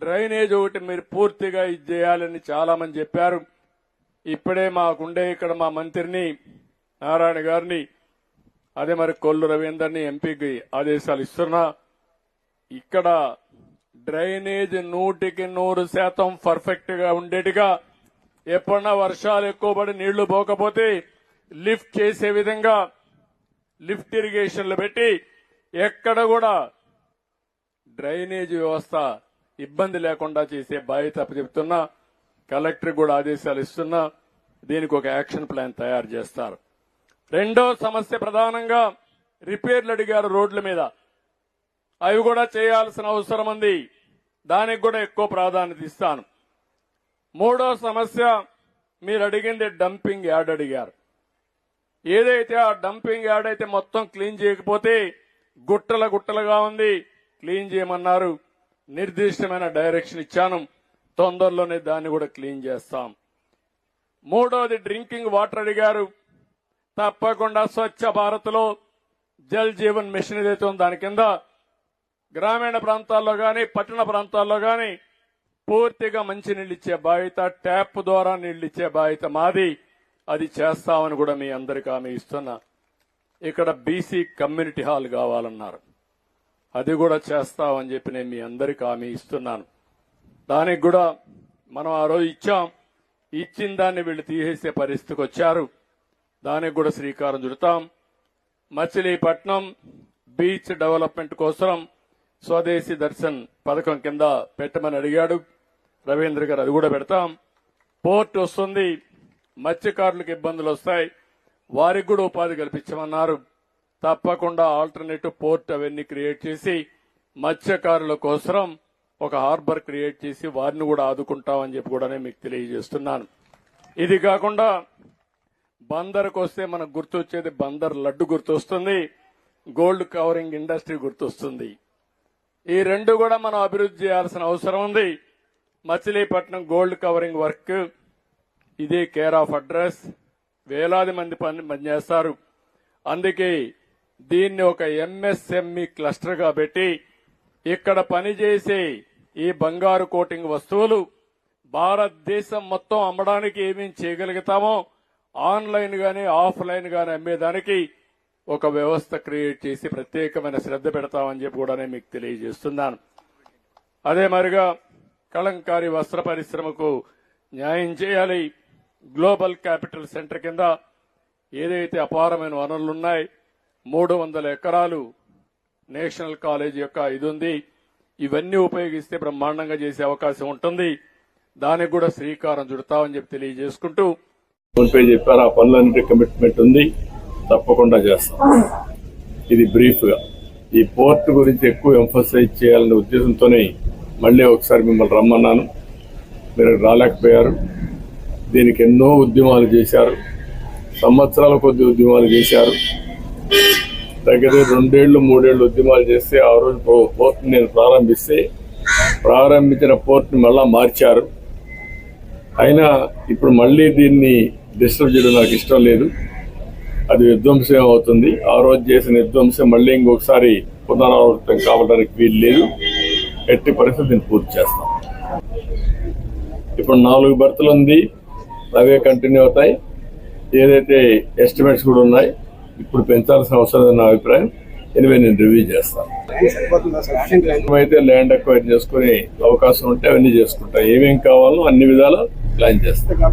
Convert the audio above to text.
Drainage ఒకటి మీరు పూర్తిగా ఇది చేయాలని చాలా మంది చెప్పారు. ఇప్పుడే మాకుండే ఇక్కడ మా మంత్రిని నారాయణ గారిని అదే మరి కొల్లు రవీందర్ని ఎంపీకి ఆదేశాలు ఇస్తున్నా. ఇక్కడ డ్రైనేజ్ నూటికి నూరు శాతం పర్ఫెక్ట్గా ఉండేట్టుగా ఎప్పుడన్నా వర్షాలు ఎక్కువ పడి నీళ్ళు పోకపోతే లిఫ్ట్ చేసే విధంగా లిఫ్ట్ ఇరిగేషన్లు పెట్టి ఎక్కడ కూడా డ్రైనేజ్ వ్యవస్థ ఇబ్బంది లేకుండా చేసే బాధ్యత చెప్తున్నా కలెక్టర్ కూడా ఆదేశాలు ఇస్తున్నా దీనికి ఒక యాక్షన్ ప్లాన్ తయారు చేస్తారు. రెండో సమస్య ప్రధానంగా రిపేర్లు అడిగారు రోడ్ల మీద. అవి కూడా చేయాల్సిన అవసరం ఉంది. దానికి కూడా ఎక్కువ ప్రాధాన్యత ఇస్తాను. మూడో సమస్య మీరు అడిగింది డంపింగ్ యార్డ్ అడిగారు. ఏదైతే ఆ డంపింగ్ యార్డ్ అయితే మొత్తం క్లీన్ చేయకపోతే గుట్టల గుట్టలుగా ఉంది. క్లీన్ చేయమన్నారు. నిర్దిష్టమైన డైరెక్షన్ ఇచ్చాను. తొందరలోనే దాన్ని కూడా క్లీన్ చేస్తాం. మూడోది డ్రింకింగ్ వాటర్ అడిగారు. తప్పకుండా స్వచ్ఛ భారత్లో జల్ జీవన్ మిషన్ ఏదైతే ఉందో దాని కింద గ్రామీణ ప్రాంతాల్లో కానీ పట్టణ ప్రాంతాల్లో కానీ పూర్తిగా మంచి నీళ్ళు ఇచ్చే బాధ్యత ట్యాప్ ద్వారా నీళ్ళిచ్చే బాధ్యత మాది. అది చేస్తామని కూడా మీ అందరికీ ఆమె ఇస్తున్నా. ఇక్కడ బీసీ కమ్యూనిటీ హాల్ కావాలన్నారు. అది కూడా చేస్తామని చెప్పి నేను మీ అందరికి హామీ ఇస్తున్నాను. దానికి కూడా మనం ఆ రోజు ఇచ్చాం. ఇచ్చిన దాన్ని వీళ్ళు తీసేసే పరిస్థితికి వచ్చారు. దానికి కూడా శ్రీకారం చుడతాం. మచిలీపట్నం బీచ్ డెవలప్మెంట్ కోసం స్వదేశీ దర్శన్ పథకం కింద పెట్టమని అడిగాడు. రవీంద్ర గారు అది కూడా పెడతాం. పోర్ట్ వస్తుంది. మత్స్యకారులకు ఇబ్బందులు వస్తాయి. వారికి కూడా ఉపాధి కల్పించమన్నారు. తప్పకుండా ఆల్టర్నేటివ్ పోర్ట్ అవన్నీ క్రియేట్ చేసి మత్స్యకారుల కోసం ఒక హార్బర్ క్రియేట్ చేసి వారిని కూడా ఆదుకుంటామని చెప్పి కూడా నేను మీకు తెలియజేస్తున్నాను. ఇది కాకుండా బందర్కు వస్తే మనకు గుర్తొచ్చేది బందర్ లడ్డు గుర్తొస్తుంది గోల్డ్ కవరింగ్ ఇండస్ట్రీ గుర్తొస్తుంది. ఈ రెండు కూడా మనం అభివృద్ధి చేయాల్సిన అవసరం ఉంది. మచిలీపట్నం గోల్డ్ కవరింగ్ వర్క్ ఇదే కేర్ ఆఫ్ అడ్రస్ వేలాది మంది పని పనిచేస్తారు. అందుకే దీన్ని ఒక ఎంఎస్ఎంఈ క్లస్టర్గా పెట్టి ఇక్కడ పనిచేసే ఈ బంగారు కోటింగ్ వస్తువులు భారతదేశం మొత్తం అమ్మడానికి ఏమేం చేయగలుగుతామో ఆన్లైన్ గాని ఆఫ్లైన్ గాని అమ్మేదానికి ఒక వ్యవస్థ క్రియేట్ చేసి ప్రత్యేకమైన శ్రద్ధ పెడతామని చెప్పి కూడా నేను మీకు తెలియజేస్తున్నాను. అదే మరిగా కలంకారి వస్త్ర పరిశ్రమకు న్యాయం చేయాలి. గ్లోబల్ క్యాపిటల్ సెంటర్ కింద ఏదైతే అపారమైన వనరులున్నాయి మూడు వందల ఎకరాలు నేషనల్ కాలేజ్ యొక్క ఇది ఉంది. ఇవన్నీ ఉపయోగిస్తే బ్రహ్మాండంగా చేసే అవకాశం ఉంటుంది. దానికి కూడా శ్రీకారం చుడతామని చెప్పి తెలియజేసుకుంటూ ఫోన్పే చెప్పారు. ఆ పనులన్నిటి కమిట్మెంట్ ఉంది. తప్పకుండా చేస్తాం. ఇది బ్రీఫ్గా ఈ పోర్ట్ గురించి ఎక్కువ ఎంఫసైజ్ చేయాలనే ఉద్దేశంతోనే మళ్ళీ ఒకసారి మిమ్మల్ని రమ్మన్నాను. మీరు రాలేకపోయారు. దీనికి ఎన్నో ఉద్యమాలు చేశారు. సంవత్సరాల కొద్ది ఉద్యమాలు చేశారు. దగ్గర రెండేళ్ళు మూడేళ్ళు ఉద్యమాలు చేస్తే ఆ రోజు పో- పోర్ట్ నేను ప్రారంభిస్తే ప్రారంభించిన పోర్ట్ని మళ్ళా మార్చారు. అయినా ఇప్పుడు మళ్ళీ దీన్ని డిస్టర్బ్ చేయడం నాకు ఇష్టం లేదు. అది విధ్వంసం అవుతుంది. ఆ రోజు చేసిన విధ్వంసం మళ్ళీ ఇంకొకసారి పునరావృతం కావడానికి వీలు లేదు. ఎట్టి పరిస్థితి దీన్ని పూర్తి చేస్తాం. ఇప్పుడు నాలుగు బర్త్లు ఉంది. అవే కంటిన్యూ అవుతాయి. ఏదైతే ఎస్టిమేట్స్ కూడా ఉన్నాయి ఇప్పుడు పెంచాల్సిన అవసరం లేదని నా అభిప్రాయం. ఎనివే నేను రివ్యూ చేస్తాను. అయితే ల్యాండ్ అక్వైర్ చేసుకునే అవకాశం ఉంటే అవన్నీ చేసుకుంటా. ఏమేమి కావాలో అన్ని విధాలు ప్లాన్ చేస్తాను